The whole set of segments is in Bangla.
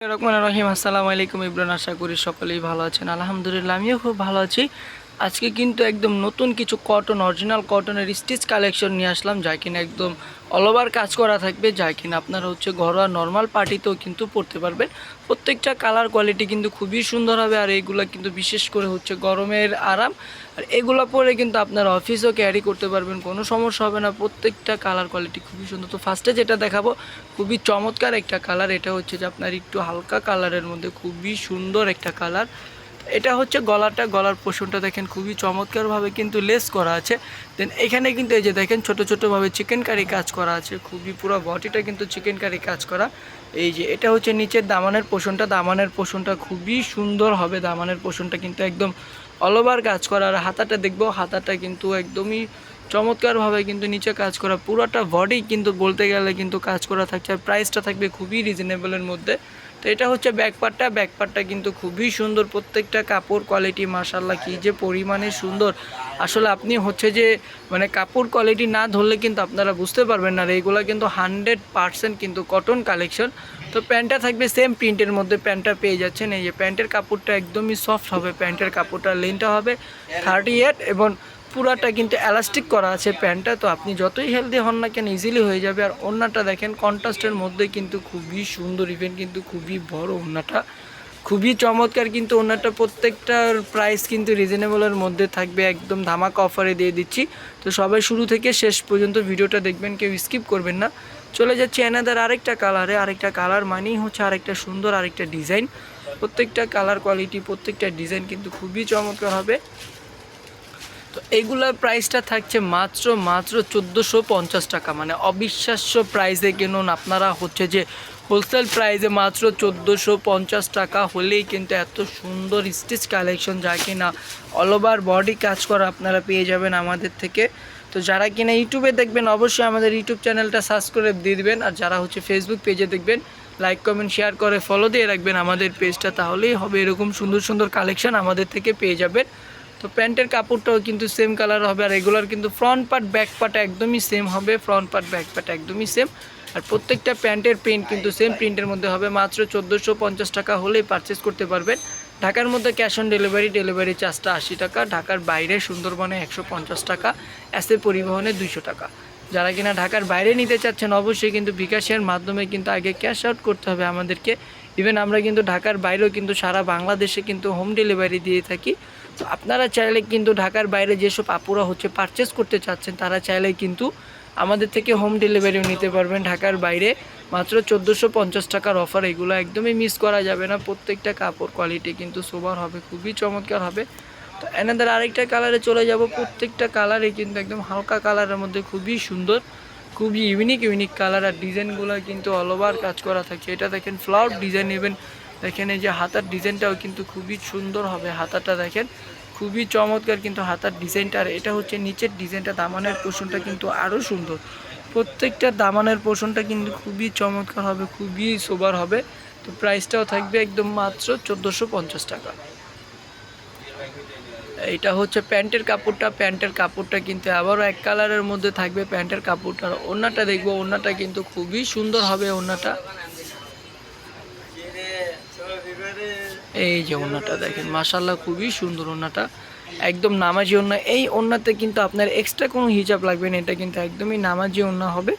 রহমান রহিম। আসসালামু আলাইকুম ইব্রান, আশা করি সকলেই ভালো আছেন। আলহামদুলিল্লাহ, আমিও খুব ভালো আছি। আজকে কিন্তু একদম নতুন কিছু কটন অরিজিনাল কটনের স্টিচ কালেকশন নিয়ে আসলাম, যা কিনা একদম অল ওভার কাজ করা থাকবে, যা কিনা আপনারা হচ্ছে ঘরোয়া নর্মাল পার্টিতেও কিন্তু পরতে পারবেন। প্রত্যেকটা কালার কোয়ালিটি কিন্তু খুবই সুন্দর হবে, আর এইগুলো কিন্তু বিশেষ করে হচ্ছে গরমের আরাম। আর এগুলো পরে কিন্তু আপনারা অফিসও ক্যারি করতে পারবেন, কোনো সমস্যা হবে না, প্রত্যেকটা কালার কোয়ালিটি খুবই সুন্দর। তো ফার্স্টে যেটা দেখাবো, খুবই চমৎকার একটা কালার এটা হচ্ছে যে আপনার একটু হালকা কালারের মধ্যে খুবই সুন্দর একটা কালার এটা হচ্ছে গলাটা, গলার পোষণটা দেখেন খুবই চমৎকারভাবে কিন্তু লেস করা আছে। দেন এখানে কিন্তু এই যে দেখেন ছোটো ছোটোভাবে চিকেন কারি কাজ করা আছে, খুবই পুরো বডিটা কিন্তু চিকেন কারি কাজ করা। এই যে এটা হচ্ছে নিচের দামানের পোষণটা দামানের পোষণটা খুবই সুন্দর হবে, দামানের পোষণটা কিন্তু একদম অল ওভার কাজ করা। আর হাতাটা দেখব, হাতাটা কিন্তু একদমই চমৎকারভাবে কিন্তু নিচে কাজ করা। পুরোটা বডি কিন্তু বলতে গেলে কিন্তু কাজ করা থাকছে, আর প্রাইসটা থাকবে খুবই রিজনেবলের মধ্যে। তো এটা হচ্ছে ব্যাকপার্টটা ব্যাকপার্টটা কিন্তু খুবই সুন্দর। প্রত্যেকটা কাপড় কোয়ালিটি মাসাল্লাহ কি যে পরিমাণে সুন্দর। আসলে আপনি হচ্ছে যে মানে কাপড় কোয়ালিটি না ধরলে কিন্তু আপনারা বুঝতে পারবেন না। আর এইগুলো কিন্তু হান্ড্রেড পারসেন্ট কিন্তু কটন কালেকশন তো প্যান্টটা থাকবে সেম প্রিন্টের মধ্যে প্যান্টটা পেয়ে যাচ্ছেন। এই যে প্যান্টের কাপড়টা একদমই সফট হবে। প্যান্টের কাপড়টা লেনটা হবে থার্টি এবং পুরাটা কিন্তু এলাস্টিক করা আছে প্যান্টটা, তো আপনি যতই হেলদি হন না কেন ইজিলি হয়ে যাবে। আর ওড়নাটা দেখেন কন্ট্রাস্টের মধ্যে কিন্তু খুবই সুন্দর ইভেন কিন্তু খুবই বড় ওড়নাটা। খুবই চমৎকার কিন্তু ওনারটা প্রত্যেকটার প্রাইস কিন্তু রিজনেবলের মধ্যে থাকবে। একদম ধামাকা অফারে দিয়ে দিচ্ছি। তো সবাই শুরু থেকে শেষ পর্যন্ত ভিডিওটা দেখবেন, কেউ স্কিপ করবেন না। চলে যাচ্ছে এনাদার আরেকটা কালারে আরেকটা কালার মানেই হচ্ছে আরেকটা সুন্দর, আরেকটা ডিজাইন প্রত্যেকটা কালার কোয়ালিটি প্রত্যেকটা ডিজাইন কিন্তু খুবই চমৎকার হবে। তো এইগুলোর প্রাইসটা থাকছে মাত্র মাত্র চোদ্দোশো পঞ্চাশ টাকা। মানে অবিশ্বাস্য প্রাইসে কিনুন আপনারা হচ্ছে যে হোলসেল প্রাইসে মাত্র চোদ্দোশো পঞ্চাশ টাকা হলেই কিন্তু এত সুন্দর স্টিচ কালেকশন যা কিনা অল ওভার বডি কাজ করা আপনারা পেয়ে যাবেন আমাদের থেকে। তো যারা কিনা ইউটিউবে দেখবেন অবশ্যই আমাদের ইউটিউব চ্যানেলটা সার্চ করে দিয়ে দেবেন। আর যারা হচ্ছে ফেসবুক পেজে দেখবেন লাইক কমেন্ট শেয়ার করে ফলো দিয়ে রাখবেন আমাদের পেজটা তাহলেই হবে এরকম সুন্দর সুন্দর কালেকশন আমাদের থেকে পেয়ে যাবেন। তো প্যান্টের কাপড়টাও কিন্তু সেম কালার হবে আর এগুলোর কিন্তু ফ্রন্ট পার্ট ব্যাক পার্ট একদমই সেম হবে। ফ্রন্ট পার্ট ব্যাক পার্ট একদমই সেম আর প্রত্যেকটা প্যান্টের প্রিন্ট কিন্তু সেম প্রিন্টের মধ্যে হবে। মাত্র চোদ্দোশো পঞ্চাশ টাকা হলেই পারচেস করতে পারবেন। ঢাকার মধ্যে ক্যাশ অন ডেলিভারি ডেলিভারি চার্জটা আশি টাকা। ঢাকার বাইরে সুন্দরবনে একশো পঞ্চাশ টাকা। এসে পরিবহনে দুইশো টাকা। যারা কিনা ঢাকার বাইরে নিতে চাচ্ছেন, অবশ্যই কিন্তু বিকাশের মাধ্যমে কিন্তু আগে ক্যাশ আউট করতে হবে আমাদেরকে। ইভেন আমরা কিন্তু ঢাকার বাইরেও কিন্তু সারা বাংলাদেশে কিন্তু হোম ডেলিভারি দিয়ে থাকি। তো আপনারা চাইলে কিন্তু ঢাকার বাইরে যেসব আপুরা হচ্ছে পারচেস করতে চাচ্ছেন, তারা চাইলে কিন্তু আমাদের থেকে হোম ডেলিভারিও নিতে পারবেন ঢাকার বাইরে। মাত্র চোদ্দোশো পঞ্চাশ টাকার অফার এগুলো একদমই মিস করা যাবে না। প্রত্যেকটা কাপড় কোয়ালিটি কিন্তু সোবার হবে, খুবই চমৎকার হবে। তো এনাদের আরেকটা কালারে চলে যাব। প্রত্যেকটা কালারে কিন্তু একদম হালকা কালারের মধ্যে খুবই সুন্দর। খুবই ইউনিক ইউনিক কালার আর ডিজাইনগুলো কিন্তু অল ওভার কাজ করা থাকে। এটা দেখেন ফ্লাওয়ার ডিজাইন ইভেন দেখেন এই যে হাতার ডিজাইনটাও কিন্তু খুবই সুন্দর হবে। হাতাটা দেখেন, খুবই চমৎকার কিন্তু হাতার ডিজাইনটা আর এটা হচ্ছে নিচের ডিজাইনটা দামানের পোষণটা কিন্তু আরও সুন্দর। প্রত্যেকটা দামানের পোষণটা কিন্তু খুবই চমৎকার হবে, খুবই সোবার হবে। তো প্রাইসটাও থাকবে একদম মাত্র চোদ্দোশো টাকা। এটা হচ্ছে প্যান্টের কাপড়টা প্যান্টের কাপড়টা কিন্তু আবারও এক কালারের মধ্যে থাকবে প্যান্টের কাপড়টা। আর ওড়নাটা দেখব ওড়নাটা কিন্তু খুবই সুন্দর হবে ওড়নাটা এই যে ওড়নাটা দেখেন মাসাল্লাহ খুবই সুন্দর ওড়নাটা একদম নামাজি ওড়না এই ওড়নাতে কিন্তু আপনার এক্সট্রা কোনো হিজাব লাগবে না, এটা কিন্তু একদমই নামাজি ওড়না হবে।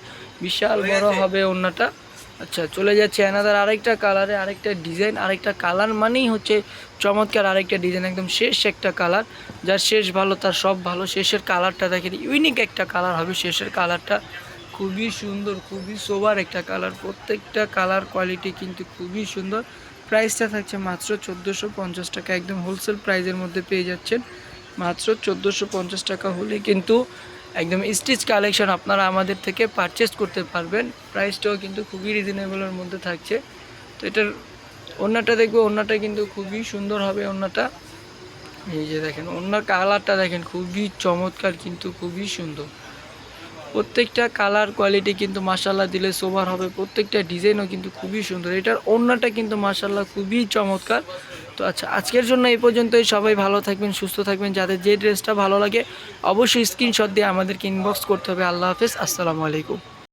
বিশাল বড় হবে ওড়নাটা আচ্ছা চলে যাচ্ছে এনাদার আরেকটা কালারে আরেকটা ডিজাইন আরেকটা কালার মানেই হচ্ছে চমৎকার আরেকটা ডিজাইন একদম শেষ একটা কালার যার শেষ ভালো, তার সব ভালো। শেষের কালারটা দেখেন ইউনিক একটা কালার হবে শেষের কালারটা খুবই সুন্দর, খুবই সোবার একটা কালার প্রত্যেকটা কালার কোয়ালিটি কিন্তু খুবই সুন্দর। প্রাইসটা থাকছে মাত্র চোদ্দোশো পঞ্চাশ টাকা। একদম হোলসেল প্রাইজের মধ্যে পেয়ে যাচ্ছেন। মাত্র চোদ্দোশো পঞ্চাশ টাকা হলে কিন্তু একদম স্টিচ কালেকশন আপনারা আমাদের থেকে পারচেস করতে পারবেন। প্রাইসটাও কিন্তু খুবই রিজনেবলের মধ্যে থাকছে। তো এটার ওড়নাটা দেখব ওড়নাটা কিন্তু খুবই সুন্দর হবে ওড়নাটা এই যে দেখেন ওড়নার কালারটা দেখেন, খুবই চমৎকার কিন্তু, খুবই সুন্দর। প্রত্যেকটা কালার কোয়ালিটি কিন্তু মাসাল্লাহ দিলে সোভার হবে। প্রত্যেকটা ডিজাইনও কিন্তু খুবই সুন্দর। এটার ওড়নাটা কিন্তু মাসাল্লাহ খুবই চমৎকার। তো আচ্ছা আজকের জন্য এই পর্যন্তই। সবাই ভালো থাকবেন, সুস্থ থাকবেন। যাদের যে ড্রেসটা ভালো লাগে, অবশ্যই স্ক্রিনশট দিয়ে আমাদেরকে ইনবক্স করতে হবে। আল্লাহ হাফেজ, আসসালামু আলাইকুম।